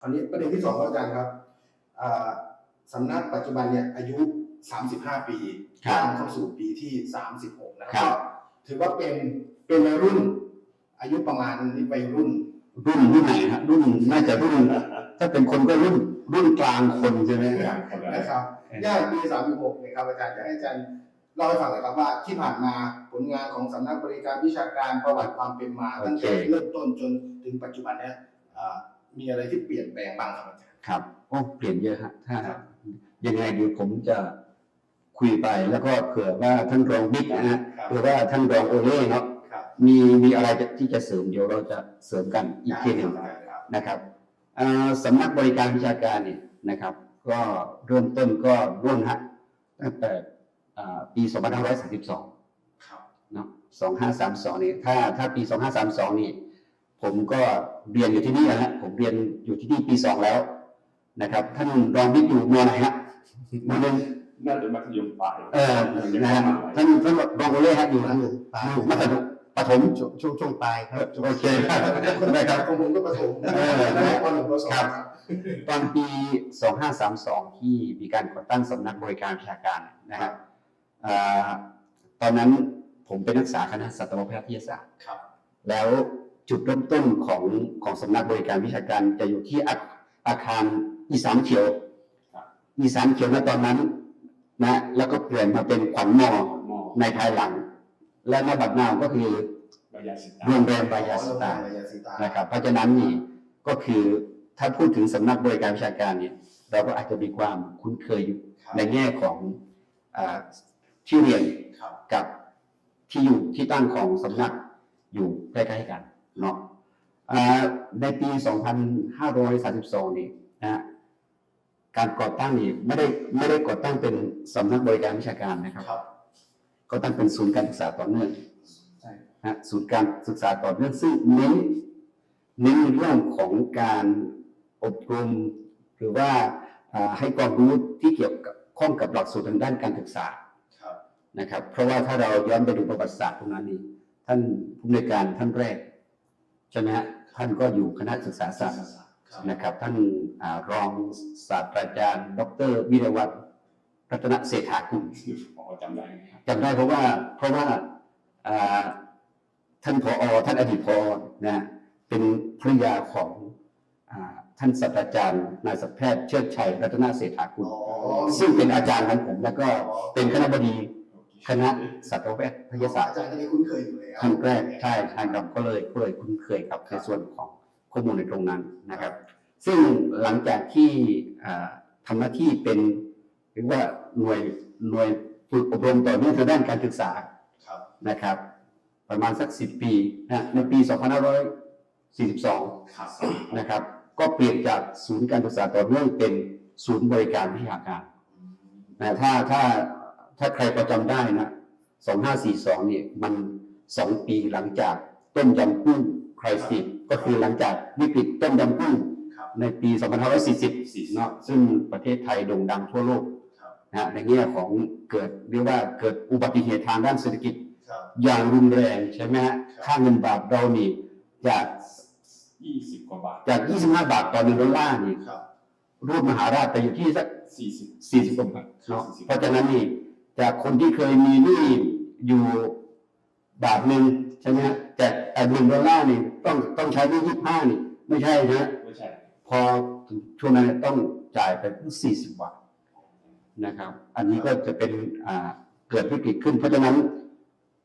คราวนี้ประเด็นที่สองครับอาจารย์ครับอ่าสำนักปัจจุบันเนี่ยอายุ 35 ปีครับย่างเข้าสู่ปีที่ 36 นะคครัรับ บ ถือว่าเป็นเป็นวัยรุ่น อายุประมาณวัยรุ่น รุ่นรุ่นไหนฮะรุ่นน่าจะรุ่นถ้าเป็นคนก็รุ่นรุ่นกลางคนใช่ไหมนะครับย่างปี 36นะครับอาจารย์จะให้อาจารย์เล่าให้ฟังหน่อยครับว่าที่ผ่านมาผลงานของสำนักบริการวิชาการประวัติความเป็นมา ตั้งแต่เริ่มต้นจนถึงปัจจุบันเนี่ยอ่า มีอะไรที่เปลี่ยนแปลงบ้างครับอาจารย์ ครับโอ้เปลี่ยนเยอะฮะถ้าครับ ยังไงเดี๋ยวผมจะคุยไปแล้วก็เผื่อว่าท่านรองบิ๊กนะฮะครับหรือว่าท่านรองโอเล่เนาะครับมีมีอะไรที่จะเสริมเดี๋ยวเราจะเสริมกันอีกทีหนึ่งครับ นะครับอ่าสำนักบริการวิชาการเนี่ยนะครับ ก็เริ่มต้นก็ร่วมฮะตั้งแต่อ่าปี 2532 ครับ เนาะ 2532 นี่ถ้าถ้าปี 2532 นี่ ผมก็เรียนอยู่ที่นี่นะฮะผมเรียนอยู่ที่นี่ปีสองแล้ว นะครับ ท่านรองบิ๊กอยู่มไหนฮะมหนึ่งน่าจะมัธยมปลายเออนะฮะท่านท่านรองโอเล่ฮะอยู่ปลายปลายอยู่มัธยมปฐมช่วงช่วงช่วงปลายครับโอเคนะครับของผมก็ประถมเออนะปหนึ่งปสองครับครับตอนปี 2532 ที่มีการก่อตั้งสำนักบริการวิชาการนะฮะอ่าตอนนั้นผมเป็นนักศึกษาคณะสัตวแพทยศาสตร์ครับแล้ว จุดเริ่มต้นของของสำนักบริการวิชาการจะอยู่ที่อาอาคารอีสานเขียวอีสานเขียวในตอนนั้นนะแล้วก็เปลี่ยนมาเป็นขวัญมอมอในภายหลัง และนบัดนาวก็คือใบยาสิตาโรงแรมบายาสตาบายาสิตานะครับเพราะฉะนั้นนี่ก็คือถ้าพูดถึงสำนักบริการวิชาการเนี่ยเราก็อาจจะมีความคุ้นเคยอยู่ครับในแง่ของอาที่เรียนครับกับที่อยู่ที่ตั้งของสำนักอยู่ใกล้ๆกัน เนาะอ่าในปี 2532 นี่นะฮะการก่อตั้งนี่ไม่ได้ไม่ได้ก่อตั้งเป็นสำนักบริการวิชาการนะครับครับก็ตั้งเป็นศูนย์การศึกษาต่อเนื่องใช่นะศูนย์การศึกษาต่อเนื่องซึ่งเน้นเน้นในเรื่องของการอบรมหรือว่าอ่าให้ความรู้ที่เกี่ยวกับข้องกับหลักสูตรทางด้านการศึกษาครับนะครับ เพราะว่าถ้าเราย้อนไปดูประวัติศาสตร์ตรงนั้นนี่ท่านผู้อำนวยการท่านแรก ใช่ไหมฮะท่านก็อยู่คณะศึกษาศาสตร์ครับนะครับ ท่านอารองศาสตราจารย์ ดรวิรวัฒน์รัตนเศรษฐากุลอ๋อจำได้ครับจำได้เพราะว่าเพราะว่าอ่าท่านผอท่านอดีตผอนะเป็นภรรยาของอาท่านศาสตราจารย์นายสัตวแพทย์เชิดชัยรัตนเศรษฐากุลอ๋อซึ่งเป็นอาจารย์ของผม แล้วก็เป็นคณะบดี คณะสัตวแพทยศาสตร์อาจารย์ท่านนี้คุ้นเคยอยู่แล้วท่านแรกใช่ใช่ครับก็เลยก็เลยคุ้นเคยกับในส่วนของข้อมูลในตรงนั้นนะครับ ซึ่งหลังจากที่อ่าทำหน้าที่เป็นหรือว่าหน่วยหน่วยฝึกอบรมต่อเนื่องทางด้านการศึกษาครับนะครับ ประมาณสักสิบปีนะในปี 2542ครับนะครับ ก็เปลี่ยนจากศูนย์การศึกษาต่อเนื่องเป็นศูนย์บริการวิชาการนะถ้าถ้า ถ้าใครประจำได้นะ2542เนี่ยมันสองปีหลังจากต้มยำกุ้งไครสิสก็คือหลังจากวิกฤตต้มยำกุ้งครับในปี2540เนาะซึ่งประเทศไทยโด่งดังทั่วโลกครับนะฮะในแง่ของเกิดเรียกว่าเกิดอุบัติเหตุทางด้านเศรษฐกิจครับอย่างรุนแรงใช่ไหมฮะครับค่าเงินบาทเรานี่จากยี่สิบกว่าบาทจาก 25 บาทต่อหนึ่งดอลลาร์นี่ครับรูปมหาราชไปอยู่ที่สักสี่สิบ40กว่าบาทเนาะ40เพราะฉะนั้นนี่ จากคนที่เคยมีหนี้อยู่บาทหนึ่งใช่ไหมฮะแต่แต่หนึ่งดอลลาร์นี่ต้องต้องใช้หนี้25นี่ไม่ใช่นะไม่ใช่พอถึงช่วงนั้นต้องจ่ายไปถึง40บาทนะครับ อันนี้ก็จะเป็นอ่าเกิดวิกฤตขึ้น เพราะฉะนั้น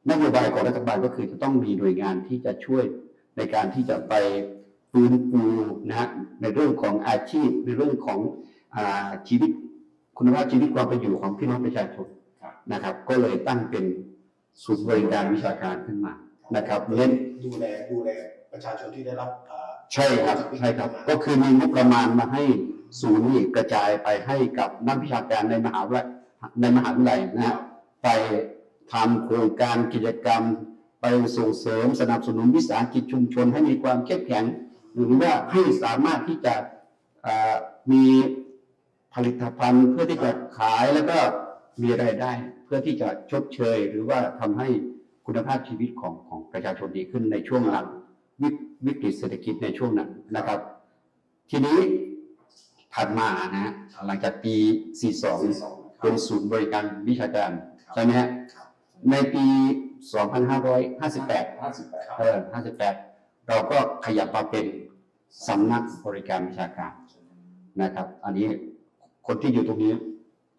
นโยบายของรัฐบาลก็คือจะต้องมีหน่วยงานที่จะช่วยในการที่จะไปฟื้นฟูนะฮะในเรื่องของอาชีพในเรื่องของอาชีวิตคุณภาพชีวิตความเป็นอยู่ของพี่น้องประชาชนครับ นะครับ ก็เลยตั้งเป็นศูนย์บริการวิชาการขึ้นมานะครับเน้นดูแลดูแลประชาชนที่ได้รับอ่าใช่ครับใช่ครับ ก็คือมีงบประมาณมาให้ศูนย์นี่กระจายไปให้กับนักวิชาการในมหาวิทยาลัยในมหาวิทยาลัยนะฮะไปทำโครงการกิจกรรม ไปส่งเสริมสนับสนุนวิสาหกิจชุมชนให้มีความเข้มแข็ง หรือว่าให้สามารถที่จะเอ่อมีผลิตภัณฑ์เพื่อที่จะขายแล้วก็ มีรายได้เพื่อที่จะชดเชย หรือว่าทำให้คุณภาพชีวิตของของประชาชนดีขึ้นในช่วงหลังวิวิกฤตเศรษฐกิจในช่วงนั้นนะครับ ทีนี้ถัดมานะหลังจากปี 42 เป็นศูนย์บริการวิชาการใช่ไหมฮะในปี 2558ห้าสิบแปดเออ58 เราก็ขยับมาเป็นสำนักบริการวิชาการนะครับ อันนี้คนที่อยู่ตรงนี้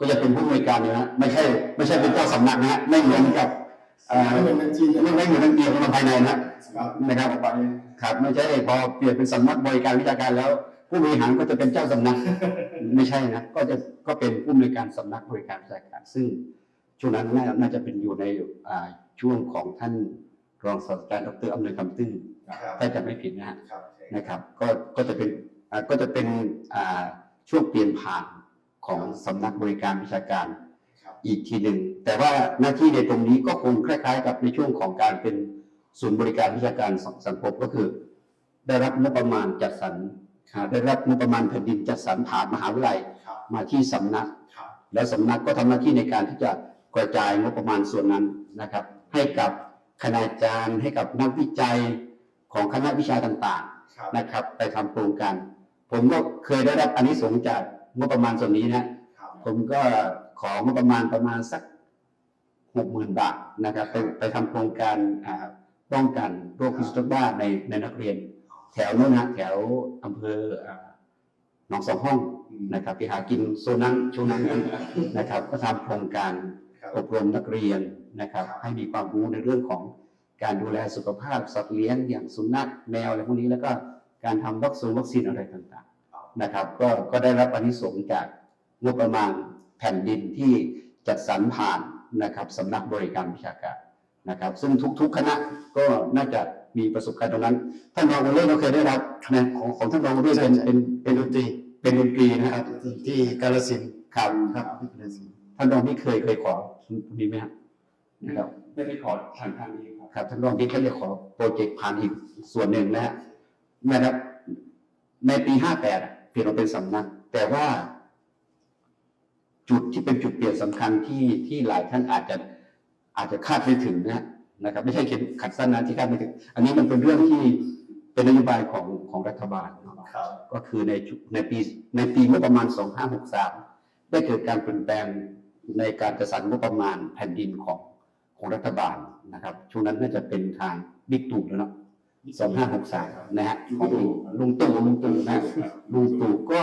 ก็จะเป็นผู้บริการนะฮะไม่ใช่ไม่ใช่เป็นเจ้าสำนักนะฮะไม่เหมือนกับเอ่อไม่เป็นบัญชีไม่ไม่เหมือนนักเรียนมาภายในนะครับนะครับครับไม่ใช่พอเปลี่ยนเป็นสำนักบริการวิชาการแล้ว ผู้บริหารก็จะเป็นเจ้าสำนักไม่ใช่นะก็จะก็เป็นผู้บริการสำนักบริการวิชาการซึ่งช่วงนั้นน่าน่าจะเป็นอยู่ในอ่าช่วงของท่านรองศาสตราจารย์ดรอำนวยคำตื้นครับถ้าจะไม่ผิดนะฮะครับนะครับ ก็ก็จะเป็นอ่าก็จะเป็นอ่าช่วงเปลี่ยนผ่าน ของสำนักบริการวิชาการครับอีกทีหนึ่ง แต่ว่าหน้าที่ในตรงนี้ก็คงคล้ายๆ กับในช่วงของการเป็นศูนย์บริการวิชาการสังสังคมก็คือ ได้รับงบประมาณจัดสรรอ่าได้รับงบประมาณแผ่นดินจัดสรรผ่านมหาวิทยาลัยครับมาที่สำนักครับและสำนักก็ทำหน้าที่ในการที่จะกระจายงบประมาณส่วนนั้นนะครับ ให้กับคณาจารย์ให้กับนักวิจัยของคณะวิชาต่างครับๆนะครับ ไปทำโครงการ ผมก็เคยได้รับอันนี้สงส์จาก งบประมาณส่วนนี้นะครับผมก็ของบประมาณประมาณสักหกหมื่นบาทนะครับไปไปทำโครงการอ่าป้องกันโรคพิษสุนัขบ้าในในนักเรียน แถวนู้นนะแถวอำเภออ่าหนองสองห้องนะครับที่หากินโซนนั้นช่วงนั้นนะครับ ก็ทำโครงการครับอบรมนักเรียนนะครับ ให้มีความรู้ในเรื่องของการดูแลสุขภาพสัตว์เลี้ยงอย่างสุนัขแมวอะไรพวกนี้แล้วก็การทำวัคซีนวัคซีนอะไรต่างๆ นะครับ ก็ก็ได้รับอานิสงส์จากงบประมาณแผ่นดินที่จัดสรรผ่านนะครับสำนักบริการวิชาการนะครับ ซึ่งทุก ๆ คณะก็น่าจะมีประสบการณ์ตรงนั้นท่านรองโอเล่เราเคยได้รับนะของของท่านรองโอเล่เป็นเป็นเป็นดนตรีเป็นดนตรีนะนะคครัรับบที่กาลสินธุ์ครับครับที่กาลสินธุ์ท่านรองที่เคยเคยขอมีไหมครับนะครับไม่ได้ขอทางทางนี้ครับครับท่านรองที่เขาจะขอโปรเจกต์ผ่านอีกส่วนหนึ่งนะฮะนะครับในปีห้าแปด เปลี่ยนมาเป็นสำนัก แต่ว่าจุดที่เป็นจุดเปลี่ยนสำคัญที่ที่หลายท่านอาจจะอาจจะคาดไม่ถึงนะนะครับ ไม่ใช่เขียนขัดสั้นนะที่คาดไม่ถึง อันนี้มันเป็นเรื่องที่เป็นนโยบายของของรัฐบาลเนาะครับก็คือในชุในปีในปีงบประมาณ 2563 ได้เกิดการเปลี่ยนแปลงในการจัดสรรงบประมาณแผ่นดินของของรัฐบาลนะครับ ช่วงนั้นน่าจะเป็นทางบิ๊กตู่แล้วเนาะ 2563นะฮะของลุงตู่ลุงตู่นะลุงตู่ก็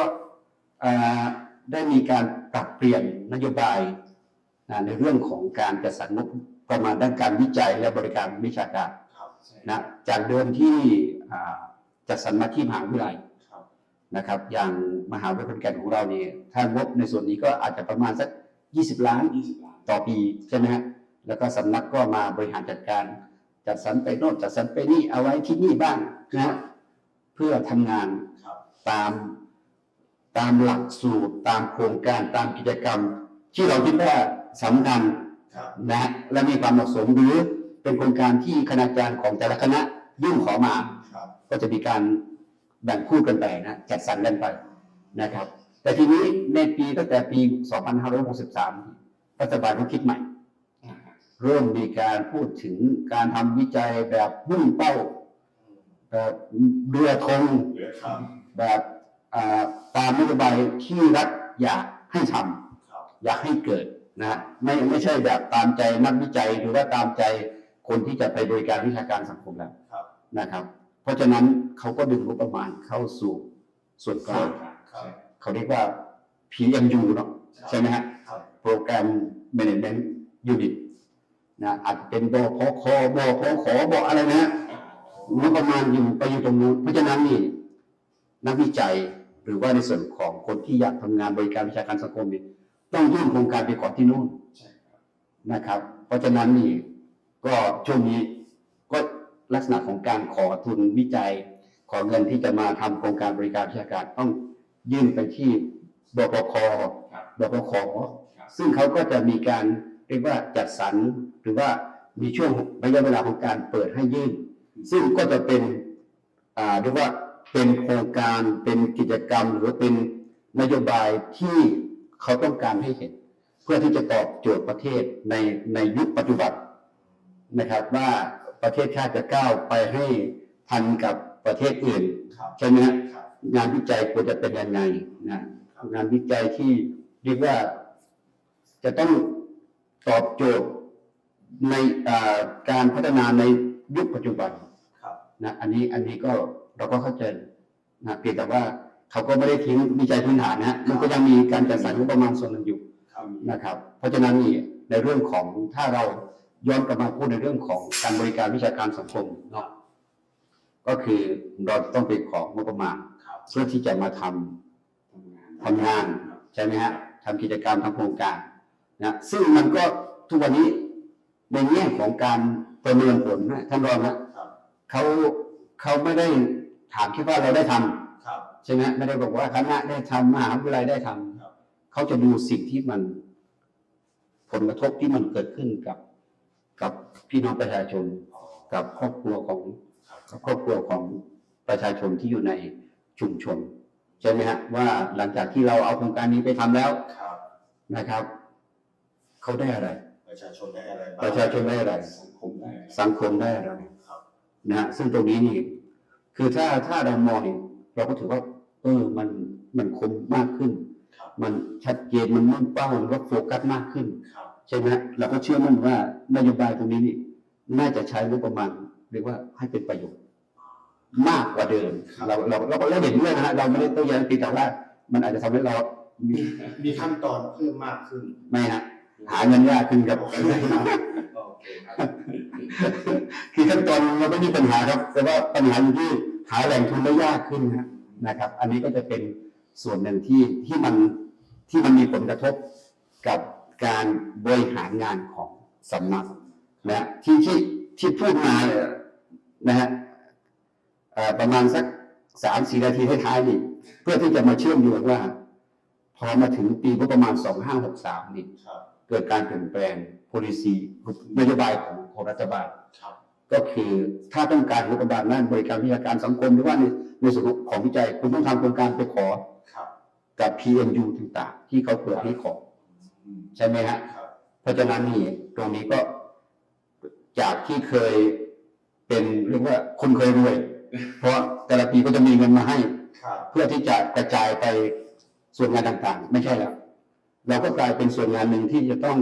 ได้มีการปรับเปลี่ยนนโยบายในเรื่องของการจัดสรรงบประมาณด้านการวิจัยและบริการวิชาการนะจากเดิมที่จัดสรรมาที่มหาวิทยาลัยนะครับ อย่างมหาวิทยาลัยขอนแก่นของเราเนี่ยถ้างบในส่วนนี้ก็อาจจะประมาณสัก 20 ล้านยี่สิบล้านต่อปีใช่ไหมฮะแล้วก็สำนักก็มาบริหารจัดการ จัดสรรไปโน่นจัดสรรไปนี่เอาไว้ที่นี่บ้างนะฮะเพื่อทำงานครับตามตามหลักสูตรตามโครงการตามกิจกรรม ที่เราคิดว่าสำคัญครับนะฮะและมีความเหมาะสมหรือเป็นโครงการที่คณาจารย์ของแต่ละคณะยื่นขอมา ครับ ก็จะมีการแบ่งคู่กันไปนะจัดสรรกันไปนะครับ แต่ทีนี้ในปีตั้งแต่ปี 2563รัฐบาลเขาคิดใหม่อ่าฮะ เริ่มมีการพูดถึงการทำวิจัยแบบมุ่งเป้า แบบเรือธงเหลือครับแบบอ่าตามนโยบายที่รัฐอยากให้ทำครับอยากให้เกิดนะไม่ไม่ใช่แบบตามใจนักวิจัยหรือว่าตามใจคนที่จะไปบริการวิชาการสังคมแล้วครับนะครับ เพราะฉะนั้นเขาก็ดึงงบประมาณเข้าสู่ส่วนกลางครับเขาเรียกว่า PMU เนาะใช่ไหมฮะ ครับ โปรแกรม Management Unit นะอาจจะเป็นบพคบพขบอะไรนะฮะงบประมาณอยู่ไปอยู่ตรงนู้นเพราะฉะนั้นนี่นักวิจัยหรือว่าในส่วนของคนที่อยากทำงานบริการวิชาการสังคมนี่ต้องยื่นโครงการไปก่อนที่นู่นใช่ครับนะครับ เพราะฉะนั้นนี่ก็ช่วงนี้ก็ลักษณะของการขอทุนวิจัย ขอเงินที่จะมาทำโครงการบริการวิชาการต้องยื่นไปที่บปคครับบปขครับซึ่งเขาก็จะมีการ เรียกว่าจัดสรรหรือว่ามีช่วงระยะเวลาของการเปิดให้ยื่น ซึ่งก็จะเป็นอ่าเรียกว่าเป็นโครงการเป็นกิจกรรม หรือเป็นนโยบายที่เขาต้องการให้เห็น เพื่อที่จะตอบโจทย์ประเทศในในยุคปัจจุบันนะครับว่าประเทศชาติจะก้าวไปให้ทันกับประเทศอื่นครับใช่ไหมฮะครับงานวิจัยควรจะเป็นยังไงนะงานวิจัยที่เรียกว่าจะต้อง ตอบโจทย์ในอ่าการพัฒนาในยุคปัจจุบันครับนะอันนี้อันนี้ก็เราก็เข้าใจนะเพียงแต่ว่าเขาก็ไม่ได้ทิ้งวิจัยพื้นฐานนะฮะมันก็ยังมีการจัดสรรงบประมาณส่วนหนึ่งอยู่ครับนะครับ เพราะฉะนั้นนี่ในเรื่องของถ้าเราย้อนกลับมาพูดในเรื่องของการบริการวิชาการสังคมเนาะก็คือเราต้องไปของงบประมาณครับเพื่อที่จะมาทำทำงานทำงานใช่ไหมฮะทำกิจกรรมทำโครงการ นะซึ่งมันก็ทุกวันนี้ในแง่ของการประเมินผลนะท่านรองนะครับเขาเขาไม่ได้ถามแค่ว่าเราได้ทำครับใช่ไหมไม่ได้บอกว่าคณะได้ทำมหาวิทยาลัยได้ทำครับเขาจะดูสิ่งที่มัน ผลกระทบที่มันเกิดขึ้นกับ กับพี่น้องประชาชน กับครอบครัวของครับครอบครัวของประชาชนที่อยู่ในชุมชนใช่ไหมฮะว่าหลังจากที่เราเอาโครงการนี้ไปทำแล้วครับนะครับ เขาได้อะไร ประชาชนได้อะไรบ้างประชาชนได้อะไร สังคมได้สังคมได้อะไรครับนะฮะซึ่งตรงนี้นี่ คือถ้าถ้าเรามองเนี่ยเราก็ถือว่า เออมันมันคมมากขึ้น ครับมันชัดเจนมันมุ่งเป้ามันก็โฟกัสมากขึ้น ครับใช่ไหมฮะเราก็เชื่อมั่นว่านโยบายตรงนี้นี่ น่าจะใช้งบประมาณเรียกว่าให้เป็นประโยชน์ มากกว่าเดิม เราเราเราก็เห็นด้วยนะฮะเราไม่ได้โต้แย้งเพียงแต่ว่า มันอาจจะทำให้เรามีมีขั้นตอนเพิ่มมากขึ้น ไม่ฮะ หาเงินยากขึ้นครับ โอเคครับคือขั้นตอนเราไม่มีปัญหาครับ แต่ว่าปัญหาอยู่ที่หาแหล่งทุนได้ยากขึ้นนะนะครับ อันนี้ก็จะเป็นส่วนหนึ่งที่ที่มันที่มันมีผลกระทบกับการบริหารงานของสำนักนะที่ที่ที่พูดมาเนี่ยนะฮะประมาณสักสามสี่นาทีท้ายๆนี่เพื่อที่จะมาเชื่อมโยงว่า พอมาถึงปีงบประมาณสองห้าหกสามนี่ครับ เกิดการเปลี่ยนแปลง policy นโยบายของของรัฐบาลครับก็คือถ้าต้องการงบประมาณด้านบริการวิชาการสังคมหรือว่าในในส่วนของวิจัยคุณต้องทำโครงการไปขอครับกับ PNU ต่างๆ ที่เขาเปิดให้ขออืมใช่ไหมฮะครับเพราะฉะนั้นนี่ตรงนี้ก็จากที่เคยเป็นเรียกว่าคนเคยรวย เพราะแต่ละปีก็จะมีเงินมาให้ครับเพื่อที่จะกระจายไปส่วนงานต่างๆ ไม่ใช่แล้ว เราก็กลายเป็นส่วนงานหนึ่งที่จะต้อง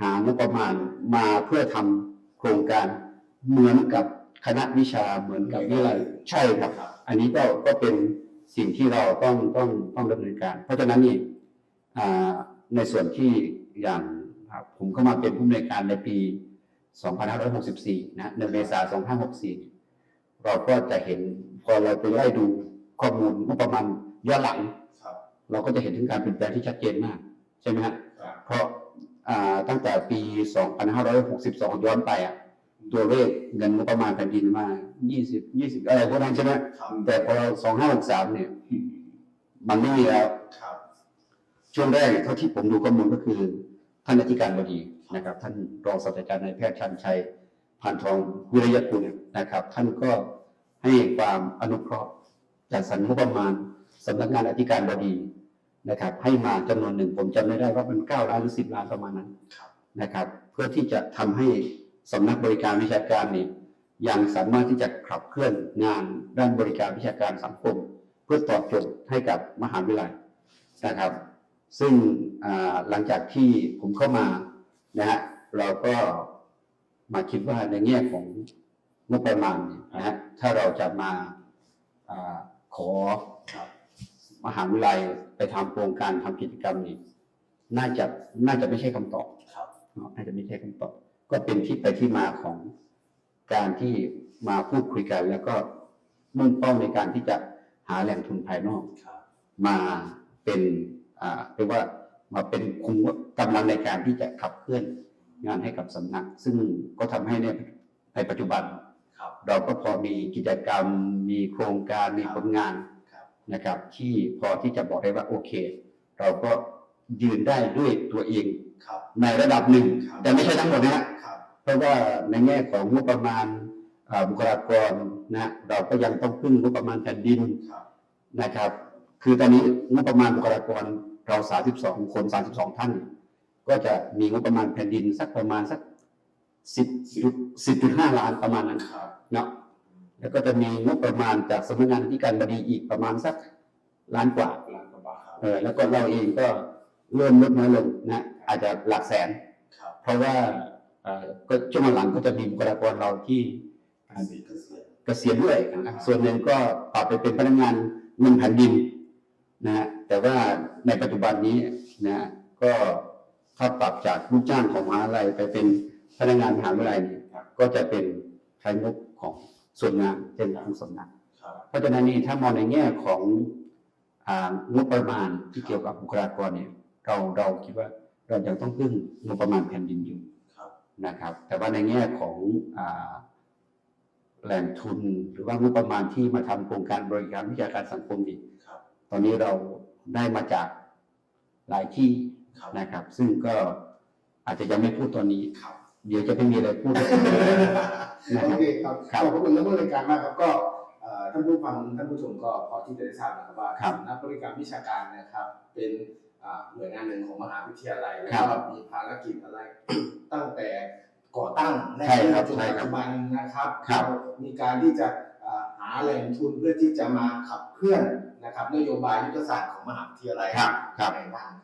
หางบประมาณมาเพื่อทำโครงการเหมือนกับคณะวิชาเหมือนกับวิทยาลัยใช่ครับ อันนี้ก็ก็เป็นสิ่งที่เราต้องต้องต้องดำเนินการ เพราะฉะนั้นนี่ในส่วนที่อย่างผมเข้ามาเป็นผู้อำนวยการในปี 2564 นะเดือนเมษายน2564 เราก็จะเห็นพอเราไปไล่ดูข้อมูลงบประมาณย้อนหลัง เราก็จะเห็นถึงการเปลี่ยนแปลงที่ชัดเจนมาก ใช่ไหมฮะครับเพราะอ่าตั้งแต่ปี 2562 ย้อนไปอะตัวเลขเงินงบประมาณแผ่นดินมา 20 20 อะไรพวกนั้นใช่ไหมครับแต่พอ 2563 เนี่ย มันไม่มีแล้วครับช่วงแรกเท่าที่ผมดูข้อมูลก็คือ ท่านอธิการบดีนะครับ ท่านรองศาสตราจารย์นายแพทย์ชันชัยพานทองวิริยกุลนะครับ ท่านก็ให้ความอนุเคราะห์จัดสรรงบประมาณ สำนักงานอธิการบดีนะครับ ให้มาจำนวนหนึ่งผมจำไม่ได้ว่ามันเก้าล้านหรือสิบล้านประมาณนั้นครับนะครับ เพื่อที่จะทำให้สำนักบริการวิชาการนี่ยังสามารถที่จะขับเคลื่อนงานด้านบริการวิชาการสังคม เพื่อตอบโจทย์ให้กับมหาวิทยาลัยนะครับ ซึ่งอ่าหลังจากที่ผมเข้ามานะฮะเราก็มาคิดว่าในแง่ของงบประมาณเนี่ยนะฮะถ้าเราจะมาอาขอครับ มหาวิทยาลัยไปทำโครงการทำกิจกรรมนี้น่าจะน่าจะไม่ใช่คำตอบครับเนาะน่าจะไม่ใช่คำตอบ ก็เป็นที่ไปที่มาของการที่มาพูดคุยกัน แล้วก็มุ่งเป้าในการที่จะหาแหล่งทุนภายนอกครับมาเป็นอ่าเรียกว่ามาเป็นคุมกำลังในการที่จะขับเคลื่อนงานให้กับสำนัก ซึ่งก็ทำให้ในในปัจจุบันครับเราก็พอมีกิจกรรมมีโครงการมีผลงานครับ นะครับ ที่พอที่จะบอกได้ว่าโอเค เราก็ยืนได้ด้วยตัวเองครับในระดับหนึ่งครับแต่ไม่ใช่ทั้งหมดนะฮะครับเพราะว่าในแง่ของงบประมาณอ่าบุคลากรนะเราก็ยังต้องพึ่งงบประมาณแผ่นดินครับนะครับ คือตอนนี้งบประมาณบุคลากรเรา 32 คน 32 ท่าน ก็จะมีงบประมาณแผ่นดินสักประมาณสัก10 10.5ล้านประมาณนั้นครับเนาะ แล้วก็จะมีงบประมาณจากสำนักงานที่การบดีอีกประมาณสักล้านกว่าล้านกว่าบาทเออแล้วก็เราเองก็เริ่มลดน้อยลงนะอาจจะหลักแสนครับเพราะว่าเอ่อก็ช่วงหลังก็จะมีบุคลากรเราที่อ่าสี่เกษียณเกษียณด้วยนะครับส่วนหนึ่งก็ปรับไปเป็นพนักงานเงินแผ่นดินนะฮะแต่ว่าในปัจจุบันนี้นะฮะก็ถ้าปรับจากลูกจ้างของมหาลัยไปเป็นพนักงานมหาวิทยาลัยเนี่ยครับก็จะเป็นใช้งบของ ส่วนงานเป็นของสำนักครับเพราะฉะนั้นนี่ถ้ามองในแง่ของอ่างบประมาณที่เกี่ยวกับบุคลากรเนี่ยเราเราคิดว่าเรายังต้องพึ่งงบประมาณแผ่นดินอยู่ครับนะครับ แต่ว่าในแง่ของอ่าแหล่งทุนหรือว่างบประมาณที่มาทำโครงการบริการวิชาการสังคมนี่ครับตอนนี้เราได้มาจากหลายที่ครับนะครับ ซึ่งก็อาจจะยังไม่พูดตอนนี้ครับ เดี๋ยวจะไม่มีอะไรพูดนะโอครับ เคครับครับขอบพระคุณท่านผู้บริการมากครับก็เอ่อท่านผู้ฟังท่านผู้ชมก็พอที่จะได้ทราบนะครับว่าครับสำนักบริการวิชาการนะครับ เป็นอ่าหน่วยงานหนึ่งของมหาวิทยาลัยแล้วครับก็มีภารกิจอะไร ตั้งแต่ก่อตั้งในใช่ครับจนใช่ปัจครับจุบันนะครับครับ เรามีการที่จะอ่าหาแหล่งทุนเพื่อที่จะมาขับเคลื่อนนะครับ นโยบายยุทธศาสตร์ของมหาวิทยาลัยครับครับ ในบ้านครับ